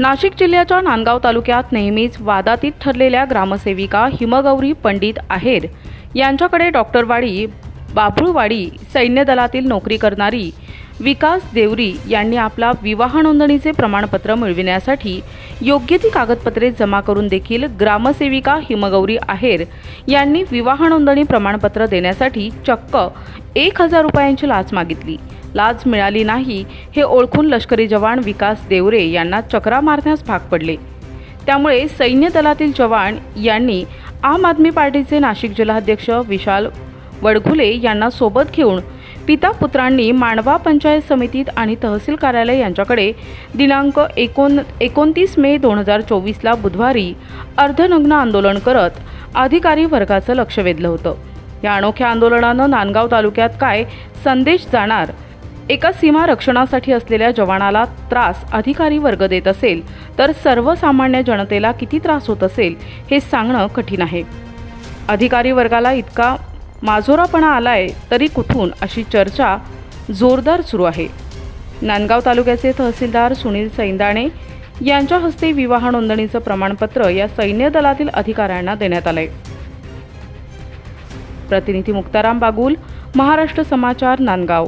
नाशिक जिल्ह्याच्या नांदगाव तालुक्यात नेहमीच वादातीत ठरलेल्या ग्रामसेविका हिमगौरी पंडित आहेर यांच्याकडे डॉक्टरवाडी बाभुळवाडी सैन्य दलातील नोकरी करणारी विकास देवरी यांनी आपला विवाह नोंदणीचे प्रमाणपत्र मिळविण्यासाठी योग्य ती कागदपत्रे जमा करून देखील ग्रामसेविका हिमगौरी आहेर यांनी विवाह नोंदणी प्रमाणपत्र देण्यासाठी चक्क एक हजार रुपयांची लाच मागितली. लाच मिळाली नाही हे ओळखून लष्करी जवान विकास देवरे यांना चक्रा मारण्यास भाग पडले. त्यामुळे सैन्य दलातील जवान यांनी आम आदमी पार्टीचे नाशिक जिल्हाध्यक्ष विशाल वडघुले यांना सोबत घेऊन पिता पुत्रांनी मांडवा पंचायत समितीत आणि तहसील कार्यालय यांच्याकडे दिनांक एकोण एकोणतीस मे दोन हजार चोवीसला बुधवारी अर्धनग्न आंदोलन करत अधिकारी वर्गाचं लक्ष वेधलं होतं. या अनोख्या आंदोलनानं नांदगाव तालुक्यात काय संदेश जाणार? एका सीमा रक्षणासाठी असलेल्या जवानाला त्रास अधिकारी वर्ग देत असेल तर सर्वसामान्य जनतेला किती त्रास होत असेल हे सांगणं कठीण आहे. अधिकारी वर्गाला इतका माजोरापणा आलाय तरी कुठून अशी चर्चा जोरदार सुरू आहे. नांदगाव तालुक्याचे तहसीलदार सुनील सैंदाणे यांच्या हस्ते विवाह नोंदणीचं प्रमाणपत्र या सैन्य दलातील अधिकाऱ्यांना देण्यात आलंय. प्रतिनिधी मुक्ताराम बागुल महाराष्ट्र समाचार नांदगाव.